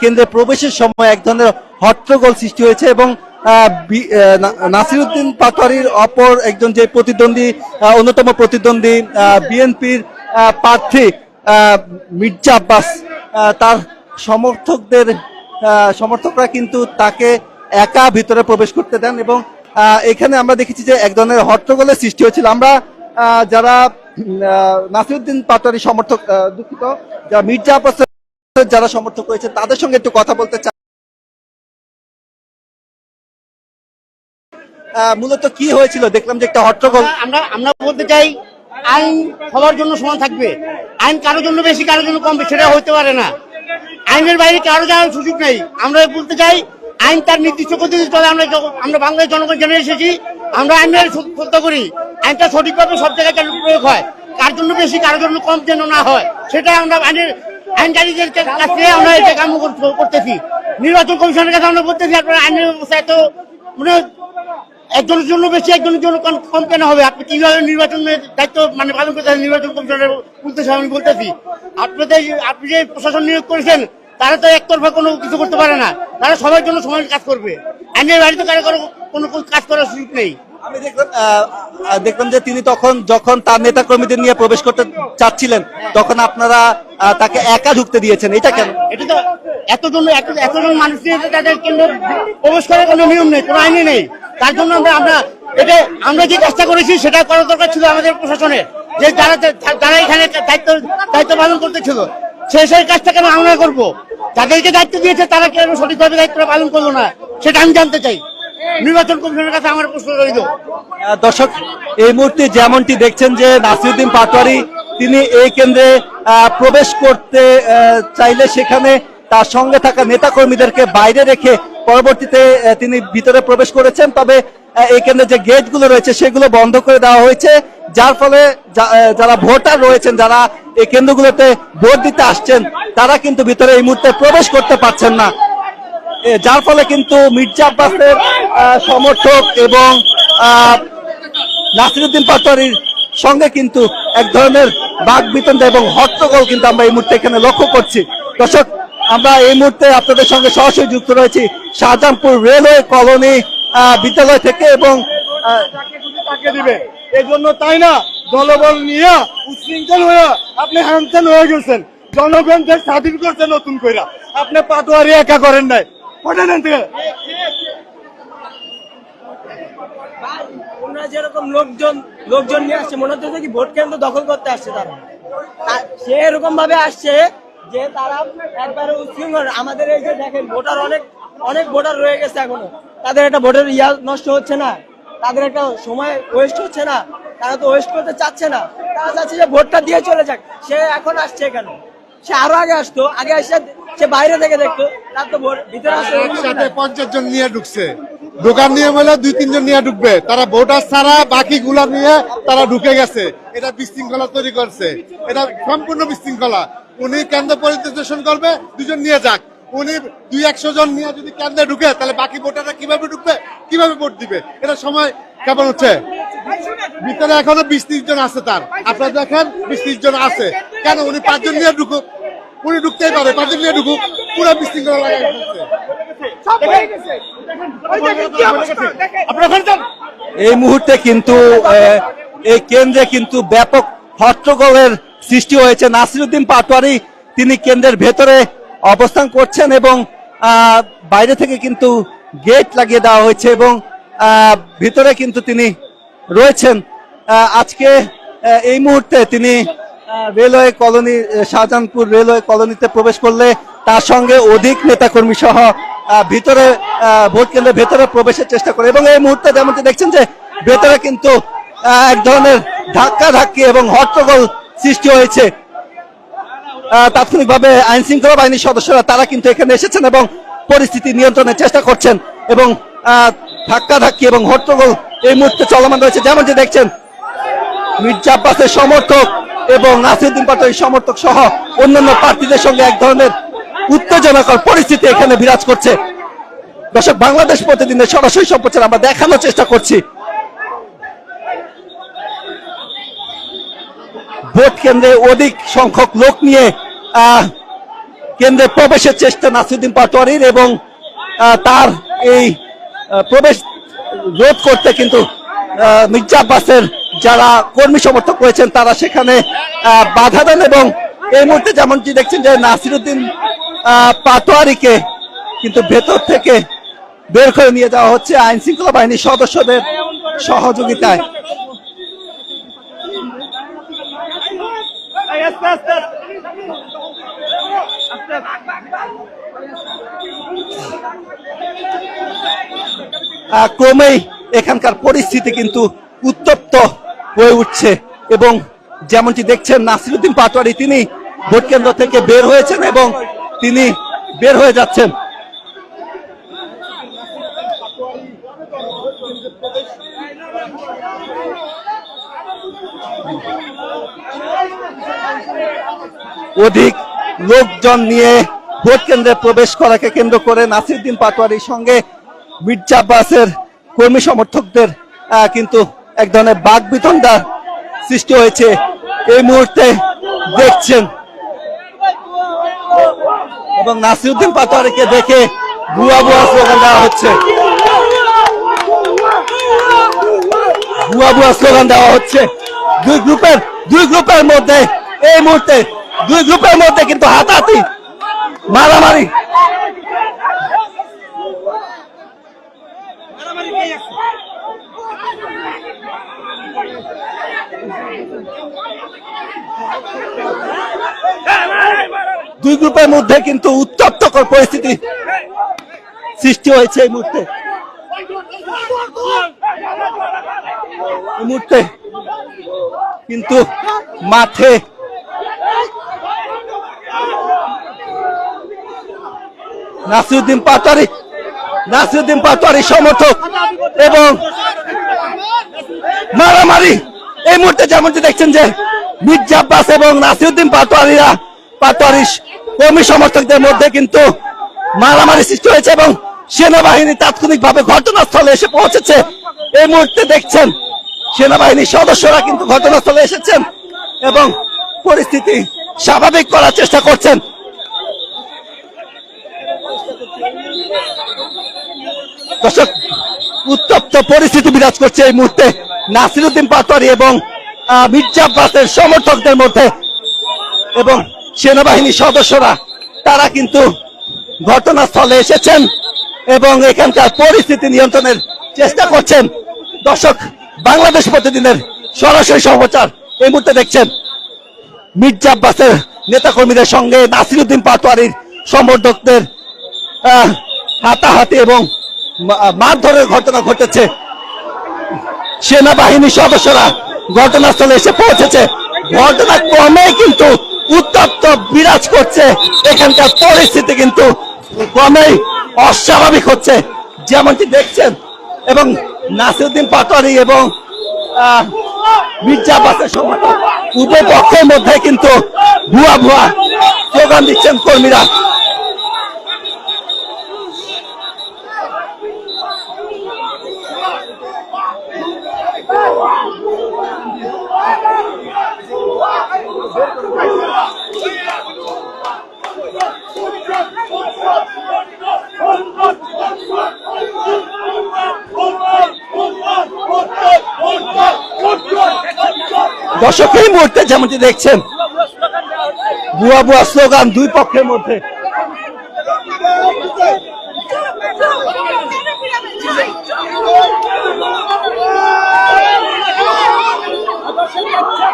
কেন্দ্রে প্রবেশের সময় এক ধরনের হট্টগোল সৃষ্টি হয়েছে এবং নাসিরুদ্দিন পাটোয়ারির অপর একজন যে প্রতিদ্বন্দ্বী অন্যতম প্রতিদ্বন্দ্বী বিএনপির প্রার্থী মির্জা আব্বাস তার সমর্থকদের সমর্থকরা কিন্তু তাকে একা ভিতরে প্রবেশ করতে দেন এবং এখানে আমরা দেখেছি যে এক ধরনের হট্টগোলের সৃষ্টি হয়েছিল। আমরা যারা নাসিরুদ্দিন পাটোয়ারি সমর্থক দুঃখিত, যারা মির্জা আব্বাসের যারা সমর্থক রয়েছে তাদের সঙ্গে একটু কথা বলতে চাই। মূলত কি হয়েছিল? দেখলাম যে একটা হট্টগোল আমরা আমরা বলতে চাই, আইন সবার জন্য সমান থাকবে। আইন কারোর জন্য বেশি, কারোর জন্য কম সেটা হতে পারে না। আইনের বাইরে কারও যাওয়ার সুযোগ নেই। আমরা বলতে চাই, আইন তার নির্দিষ্ট পদ্ধতি চলে আমরা আমরা বাংলাদেশ জনগণ জেনে এসেছি, আমরা আইনের সত্য করি। আইনটা সঠিকভাবে সব জায়গায় প্রয়োগ হয়। কার জন্য বেশি, কারোর জন্য কম যেন না হয়, সেটা আমরা আইনের আইনকারীদের কাছে আমরা এটা কাম কর- করতেছি। নির্বাচন কমিশনের কাছে আমরা বলতেছি, আপনার আইনের ব্যবস্থা এত মানে একজনের জন্য বেশি, একজনের জন্য কম কেন হবে? আপনি কীভাবে নির্বাচনের দায়িত্ব মানে পালন করতে চান নির্বাচন কমিশনের উদ্দেশ্যে আমি বলতেছি। আপনাদের আপনি যে প্রশাসন নিয়োগ করেছেন, তারা তো একতরফা কোনো কিছু করতে পারে না। তারা সবার জন্য সমান কাজ করবে। আইনের বাড়িতে কারও কারও কোনো কাজ করার সুযোগ নেই। আমি দেখলাম দেখলাম যে তিনি তখন, যখন তার নেতা কর্মীদের নিয়ে প্রবেশ করতে চাচ্ছিলেন, তখন আপনারা তাকে একা ঢুকতে দিয়েছেন। এটা কেন? এটা তো এতজন, এত- এতজন মানুষ প্রবেশ করার কোনো নিয়ম নেই, কোনো আইনে নেই। তার জন্য আমরা এটা, আমরা যে কাজটা করেছি, সেটা করার দরকার ছিল আমাদের প্রশাসনের যে যারা যারা এখানে দায়িত্ব দায়িত্ব পালন করতে ছিল সেই সেই কাজটা কেন আমরা করব? যাদেরকে দায়িত্ব দিয়েছে, তারা কেন সঠিকভাবে দায়িত্ব পালন করল না? সেটা আমি জানতে চাই। নির্বাচন কমিশনের কাছে আমার প্রশ্ন রইল। দর্শক, এই মুহূর্তে যেমনটি দেখছেন যে নাসিরুদ্দিন পাটোয়ারি, তিনি এই কেন্দ্রে প্রবেশ করতে চাইলে সেখানে তার সঙ্গে থাকা নেতা কর্মীদেরকে বাইরে রেখে পরবর্তীতে তিনি ভিতরে প্রবেশ করেছেন। তবে এই কেন্দ্রে যে গেটগুলো রয়েছে, সেগুলো বন্ধ করে দেওয়া হয়েছে। যার ফলে যারা ভোটার রয়েছেন, যারা এই কেন্দ্রগুলোতে ভোট দিতে আসছেন, তারা কিন্তু ভিতরে এই মুহূর্তে প্রবেশ করতে পারছেন না। যার ফলে কিন্তু মির্জা আব্বাসের সমর্থক এবং নাসিরুদ্দিন পাটোয়ারির সঙ্গে কিন্তু এক ধরনের বাঘ বিতণ্ডা এবং হট্টগোল কিন্তু আমরা এই মুহূর্তে এখানে লক্ষ্য করছি। দর্শক আমরা এই মুহূর্তে আপনাদের সঙ্গে সরাসরি যুক্ত রয়েছি শাহজাহানপুর রেলওয়ে কলোনি বিদ্যালয় থেকে এবং আহ, তাকে দিবে এই জন্য তাই না জনবল নিয়ে উশৃঙ্খল হয়ে আপনি হ্যান্ডসেন হয়ে গেছেন। জনগণকে স্বাধীন করছে নতুন কইরা আপনি পাটোয়ারি একা করেন নাই। ওনারা যেরকম লোকজন লোকজন নিয়ে আসছে, মনে হচ্ছে কি ভোট কেন্দ্র দখল করতে আসছে তারা। সে এরকম ভাবে আসছে যে তারা একবারে উচ্ছৃঙ্খল। আমাদের এই যে দেখেন, ভোটার অনেক অনেক ভোটার রয়ে গেছে এখনও। তাদের একটা ভোটের ইয়া নষ্ট হচ্ছে না। তাদের একটা সময় ওয়েস্ট হচ্ছে না। তারা তো ওয়েস্ট করতে চাচ্ছে না। তারা চাচ্ছে যে ভোটটা দিয়ে চলে যাক। সে এখন আসছে কেন? সে আরও আগে আসতো। আগে এসে সে বাইরে থেকে দেখতো তার তো ভিতরে আসতে একসাথে পঞ্চাশ জন নিয়ে ঢুকছে। ঢোকার নিয়ম হলে দুই, তিনজন নিয়ে ঢুকবে। তারা ভোটার ছাড়া বাকি গুলা নিয়ে তারা ঢুকে গেছে। এটা বিশৃঙ্খলা তৈরি করছে। এটা সম্পূর্ণ বিশৃঙ্খলা। উনি কেন্দ্র পরিদর্শন করবে, দুজন নিয়ে যাক। উনি দুই, একশো জন নিয়ে যদি কেন্দ্রে ঢুকে, তাহলে বাকি ভোটাররা কীভাবে ঢুকবে, কীভাবে ভোট দিবে? এটা সময় কেমন হচ্ছে? ভিতরে এখনও বিশ জন আছে তার। আপনারা দেখেন, বিশ জন আছে। কেন উনি পাঁচজন নিয়ে ঢুকুক উনি ঢুকতেই পারে পাঁচজন নিয়ে ঢুকুক পুরো বিশৃঙ্খলা লাগাই ফেলছে। আপনার ওখানে যান। এই মুহূর্তে কিন্তু এই কেন্দ্রে কিন্তু ব্যাপক হট্টগোলের সৃষ্টি হয়েছে। নাসিরুদ্দিন পাটোয়ারি তিনি কেন্দ্রের ভেতরে অবস্থান করছেন এবং বাইরে থেকে কিন্তু গেট লাগিয়ে দেওয়া হয়েছে এবং ভিতরে কিন্তু তিনি রয়েছেন। আজকে এই মুহূর্তে তিনি রেলওয়ে কলোনি শাহজাহানপুর রেলওয়ে কলোনিতে প্রবেশ করলে তার সঙ্গে অধিক নেতাকর্মী সহ ভিতরে ভোট কেন্দ্রের ভেতরে প্রবেশের চেষ্টা করে। এবং এই মুহূর্তে যেমনটি দেখছেন যে ভেতরে কিন্তু এক ধরনের ধাক্কা ধাক্কি এবং হট্টগোল সৃষ্টি হয়েছে। তাৎক্ষণিকভাবে আইন শৃঙ্খলা বাহিনীর সদস্যরা তারা কিন্তু এখানে এসেছেন এবং পরিস্থিতি নিয়ন্ত্রণের চেষ্টা করছেন এবং ধাক্কা ধাক্কি এবং হট্টগোল এই মুহূর্তে চলমান রয়েছে। যেমনটি দেখছেন, মির্জা আব্বাসের সমর্থক এবং নাসিরুদ্দিন পাটোয়ারির সমর্থক সহ অন্যান্য প্রার্থীদের সঙ্গে এক ধরনের উত্তেজনাকর পরিস্থিতি এখানে বিরাজ করছে। দর্শক, বাংলাদেশ প্রতিদিনের সরাসরি সম্প্রচার আমরা দেখানোর চেষ্টা করছি। ভোট কেন্দ্রে অধিক সংখ্যক লোক নিয়ে কেন্দ্রে প্রবেশের চেষ্টা নাসিরুদ্দিন পাটোয়ারির এবং তার এই প্রবেশ রোধ করতে কিন্তু মির্জা আব্বাসের যারা কর্মী সমর্থক রয়েছেন, তারা সেখানে বাধা দেন এবং এই মুহূর্তে যেমনটি দেখছেন যে নাসিরুদ্দিন পাটোয়ারিকে কিন্তু ভেতর থেকে বের করে নিয়ে যাওয়া হচ্ছে আইন শৃঙ্খলা বাহিনীর সদস্যদের সহযোগিতায়। ক্রমেই এখানকার পরিস্থিতি কিন্তু উত্তপ্ত হয়ে উঠছে এবং যেমনটি দেখছেন নাসিরুদ্দিন পাটোয়ারি, তিনি ভোট কেন্দ্র থেকে বের হয়েছেন এবং তিনি বের হয়ে যাচ্ছেন। অধিক লোকজন নিয়ে ভোট কেন্দ্রে প্রবেশ করাকে কেন্দ্র করে নাসিরুদ্দিন পাটোয়ারির সঙ্গে মির্জা আব্বাসের কর্মী সমর্থকদের কিন্তু এক ধরনের বাক বিতণ্ডার সৃষ্টি হয়েছে এই মুহূর্তে দেখছেন। এবং নাসিরুদ্দিন পাটোয়ারিকে দেখে ভুয়া ভুয়া স্লোগান দেওয়া হচ্ছে। ভুয়া ভুয়া স্লোগান দেওয়া হচ্ছে। দুই গ্রুপের দুই গ্রুপের মধ্যে এই মুহূর্তে, দুই গ্রুপের মধ্যে কিন্তু হাতাহাতি, মারামারি দুই গ্রুপের মধ্যে কিন্তু উত্তপ্তকর পরিস্থিতি সৃষ্টি হয়েছে এই মুহূর্তে। এই মুহূর্তে কিন্তু মাঠে নাসিরুদ্দিন পাটোয়ারি নাসিরুদ্দিন পাটোয়ারি সমর্থক এবং মারামারি। এই মুহূর্তে যেমনটি দেখছেন যে মির্জা আব্বাস এবং নাসিরুদ্দিন পাটোয়ারিরা পাটোয়ারি কর্মী সমর্থকদের মধ্যে কিন্তু মারামারি সৃষ্টি হয়েছে এবং সেনাবাহিনী তাৎক্ষণিকভাবে ঘটনাস্থলে এসে পৌঁছেছে। এই মুহূর্তে দেখছেন সেনাবাহিনীর সদস্যরা কিন্তু ঘটনাস্থলে এসেছেন এবং পরিস্থিতি স্বাভাবিক করার চেষ্টা করছেন। দর্শক উত্তপ্ত পরিস্থিতি বিরাজ করছে এই মুহূর্তে নাসিরুদ্দিন পাটোয়ারি এবং মির্জা আব্বাসের সমর্থকদের মধ্যে। এবং সেনাবাহিনীর সদস্যরা, তারা কিন্তু ঘটনাস্থলে এসেছেন এবং এখানকার পরিস্থিতি নিয়ন্ত্রণের চেষ্টা করছেন। দর্শক, বাংলাদেশ প্রতিদিনের সরাসরি সমাচার এই মুহূর্তে দেখছেন। মির্জা আব্বাসের নেতাকর্মীদের সঙ্গে নাসিরুদ্দিন পাতোয়ারির সমর্থকদের হাতাহাতি এবং মারধরের ঘটনা ঘটেছে। সেনাবাহিনীর সদস্যরা ঘটনাস্থলে এসে পৌঁছেছে। ঘটনা ক্রমে কিন্তু উত্তপ্ত, বিরাজ করছে। এখানকার পরিস্থিতি কিন্তু ক্রমেই অস্বাভাবিক হচ্ছে। যেমনটি দেখছেন, এবং নাসিরুদ্দিন পাটোয়ারি এবং মির্জা আব্বাসের সমর্থক উভয় পক্ষের মধ্যে কিন্তু ভুয়া ভুয়া স্লোগান দিচ্ছেন কর্মীরা। দর্শক এই মুহূর্তে যেমনটি দেখছেন বুয়া বুয়া স্লোগান দুই পক্ষের মধ্যে।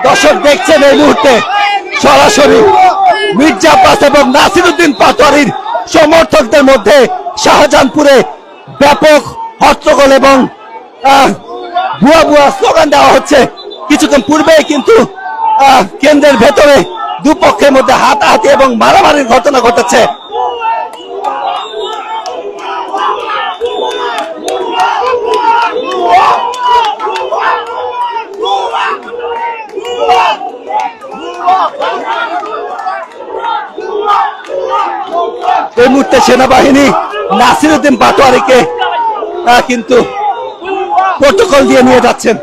দর্শক দেখছেন এই মুহূর্তে সরাসরি মির্জা আব্বাস এবং নাসিরুদ্দিন পাতোয়ারির সমর্থকদের মধ্যে শাহজাহানপুরে ব্যাপক হট্টগোল এবং ভুয়া ভুয়া স্লোগান দেওয়া হচ্ছে। কিছুক্ষণ পূর্বে কিন্তু কেন্দ্রের ভেতরে দুপক্ষের মধ্যে হাতাহাতি এবং মারামারির ঘটনা ঘটেছে। এই মুহূর্তে সেনাবাহিনী নাসিরুদ্দিন পাটোয়ারিকে আহ, কিন্তু প্রোটোকল দিয়ে নিয়ে যাচ্ছেন।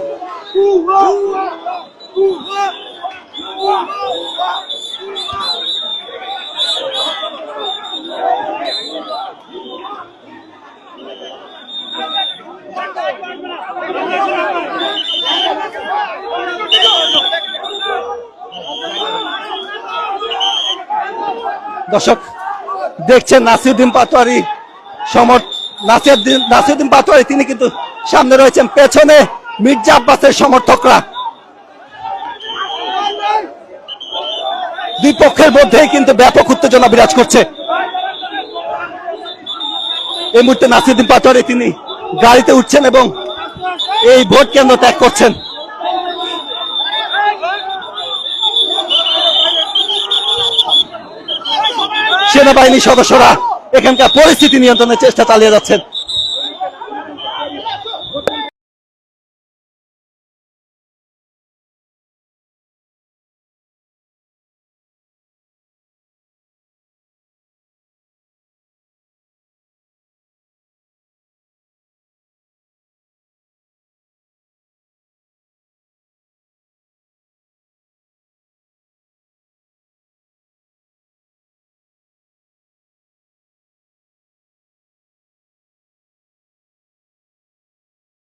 দর্শক, দেখছেন নাসিরুদ্দিন পাতোয়ারি সমর নাসিরুদ্দিন নাসিরুদ্দিন পাতোয়ারি তিনি কিন্তু সামনে রয়েছেন। পেছনে মির্জা আব্বাসের সমর্থকরা। দুই পক্ষের মধ্যেই কিন্তু ব্যাপক উত্তেজনা বিরাজ করছে। এই মুহূর্তে নাসিরুদ্দিন পাটোয়ারি তিনি গাড়িতে উঠছেন এবং এই ভোট কেন্দ্র ত্যাগ করছেন। সেনাবাহিনী সদস্যরা এখানকার পরিস্থিতি নিয়ন্ত্রণের চেষ্টা চালিয়ে যাচ্ছেন।